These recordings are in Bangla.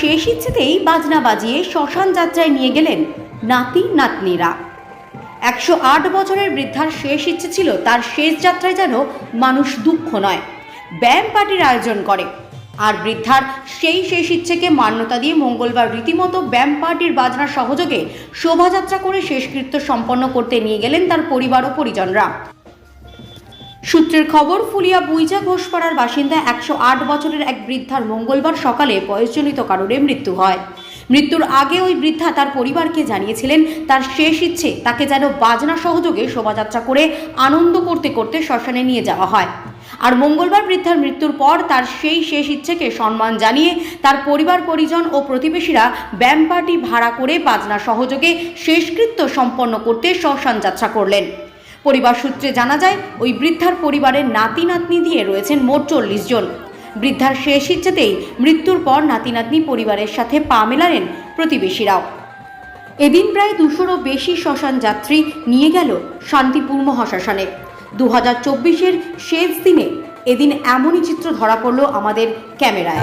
শেষ ইচ্ছেতেই বাজনা বাজিয়ে শ্মশান যাত্রায় নিয়ে গেলেন নাতি নাতনিরা। একশো আট বছরের বৃদ্ধার শেষ ইচ্ছে ছিল তার শেষ যাত্রায় যেন মানুষ দুঃখ নয়, ব্যায়াম পার্টির আয়োজন করে। আর বৃদ্ধার সেই শেষ ইচ্ছেকে মান্যতা দিয়ে মঙ্গলবার রীতিমতো ব্যায়াম পার্টির বাজনার সহযোগে শোভাযাত্রা করে শেষকৃত্য সম্পন্ন করতে নিয়ে গেলেন তার পরিবার ও পরিজনরা। সূত্রের খবর, ফুলিয়া বুইজা ঘোষপাড়ার বাসিন্দা একশো আট বছরের এক বৃদ্ধার মঙ্গলবার সকালে বয়সজনিত কারণে মৃত্যু হয়। মৃত্যুর আগে ওই বৃদ্ধা তার পরিবারকে জানিয়েছিলেন, তার শেষ ইচ্ছে তাকে যেন বাজনা সহযোগে শোভাযাত্রা করে আনন্দ করতে করতে শ্মশানে নিয়ে যাওয়া হয়। আর মঙ্গলবার বৃদ্ধার মৃত্যুর পর তার সেই শেষ ইচ্ছেকে সম্মান জানিয়ে তার পরিবার, পরিজন ও প্রতিবেশীরা ব্যায়াম পার্টি ভাড়া করে বাজনা সহযোগে শেষকৃত্য সম্পন্ন করতে শ্মশান যাত্রা করলেন। পরিবার সূত্রে জানা যায়, ওই বৃদ্ধার পরিবারের নাতি নাতনি দিয়ে রয়েছেন মোট চল্লিশ জন। বৃদ্ধার শেষ ইচ্ছেতেই মৃত্যুর পর নাতি নাতনি পরিবারের সাথে পা মেলালেন প্রতিবেশীরাও। এদিন প্রায় দুশোরও বেশি শ্মশান যাত্রী নিয়ে গেল শান্তিপূর্ণ মহাশ্মশানে দু হাজার চব্বিশের শেষ দিনে এদিন এমনই চিত্র ধরা পড়ল আমাদের ক্যামেরায়।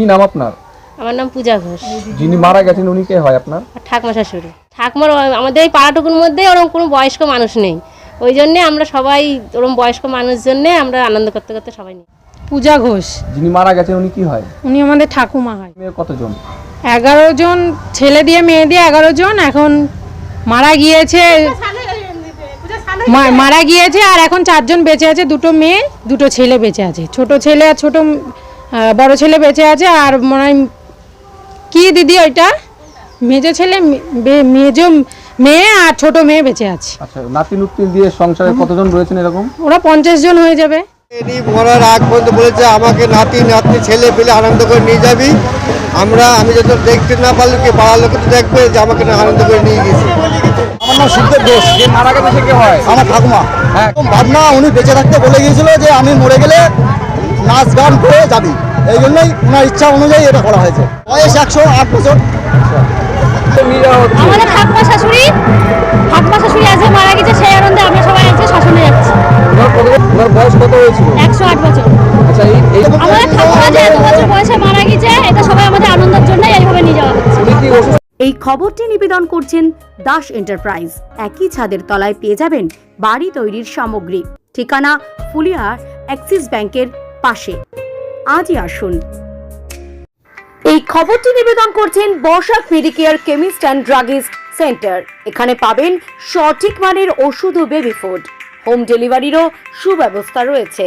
কি নাম আপনার? আমার নাম পূজা ঘোষ। যিনি মারা গেছেন উনি কে হয় আপনার? ঠাকমা শাশুড়ি। ঠাকমার আমাদের এই পাড়াটুকুর মধ্যে ওরকম কোনো বয়স্ক মানুষ নেই। ওই জন্যে আমরা সবাই ওরকম বয়স্ক মানুষ জন্যে আমরা আনন্দ করতে করতে সবাই নিই। পূজা ঘোষ। যিনি মারা গেছেন উনি কি হয়? উনি আমাদের ঠাকুমা হয়। মেয়ে কতজন? এগারো জন ছেলে দিয়ে মেয়ে দিয়ে এগারো জন এখন মারা গিয়েছে মা- মারা গিয়েছে আর এখন চারজন বেঁচে আছে দুটো মেয়ে দুটো ছেলে বেঁচে আছে। ছোট ছেলে আর ছোট বড় ছেলে বেঁচে আছে আর মনে হয় কি দিদি ওইটা? মেজো ছেলে মেজো মেয়ে আর ছোট মেয়ে বেঁচে আছে। আচ্ছা নাতি নুতি দিয়ে সংসারে কতজন রয়েছেন এরকম? ওরা পঞ্চাশ জন হয়ে যাবে। এটি মরার আগ পর্যন্ত বলেছে আমাকে নাতি নাতি ছেলে পেলে আনন্দ করে নিয়ে যাবি। আমরা আমি যত দেখতে না পারলে কি পাড়ার লোকে তো দেখবে যে আমাকে না আনন্দ করে নিয়ে গেছে? আমার নাম সুখদেব ঘোষ। যে মারা গেছে কে হয়? আমার ঠাকুমা। হ্যাঁ। ভাবনা উনি বেঁচে থাকতে বলে গিয়েছিল যে আমি মরে গেলে নাচ গান করে যাবি। এই জন্যই ওনার ইচ্ছা অনুযায়ী এটা করা হয়েছে। বয়স একশো আট বছর। নিয়ে যাওয়া হচ্ছে আমাদের ঠাকুমা শাশুড়ি ঠাকুমা শাশুড়ি আজকে মারা গেছে সেই আনন্দে আমরা সবাই আজকে শাসনে যাচ্ছি। ওনার বয়স কত হয়েছিল? একশো আট বছর। আচ্ছা এই এই আমাদের ঠাকুমা যে এত বছর বয়সে মারা গেছে এটা সবাই আমাদের আনন্দের জন্য এইভাবে নিয়ে যাওয়া হচ্ছে। উনি কি অসুস্থ? এই খবরটি নিবেদন করছেন দাস এন্টারপ্রাইজ। একই ছাদের তলায় পেয়ে যাবেন বাড়ি তৈরির সামগ্রী। ঠিকানা ফুলিয়া অ্যাক্সিস ব্যাংকের পাশে। আজই আসুন। এই খবরটি নিবেদন করছেন বর্ষাক Medicare chemist and druggist centre. এখানে পাবেন সঠিক মানের ওষুধ ও বেবি ফুড। হোম ডেলিভারিরও সুব্যবস্থা রয়েছে।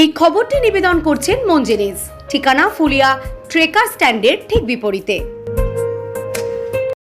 এই খবরটি নিবেদন করছেন মঞ্জেরিজ ঠিকানা ফুলিয়া ট্রেকার স্ট্যান্ডের ঠিক বিপরীতে।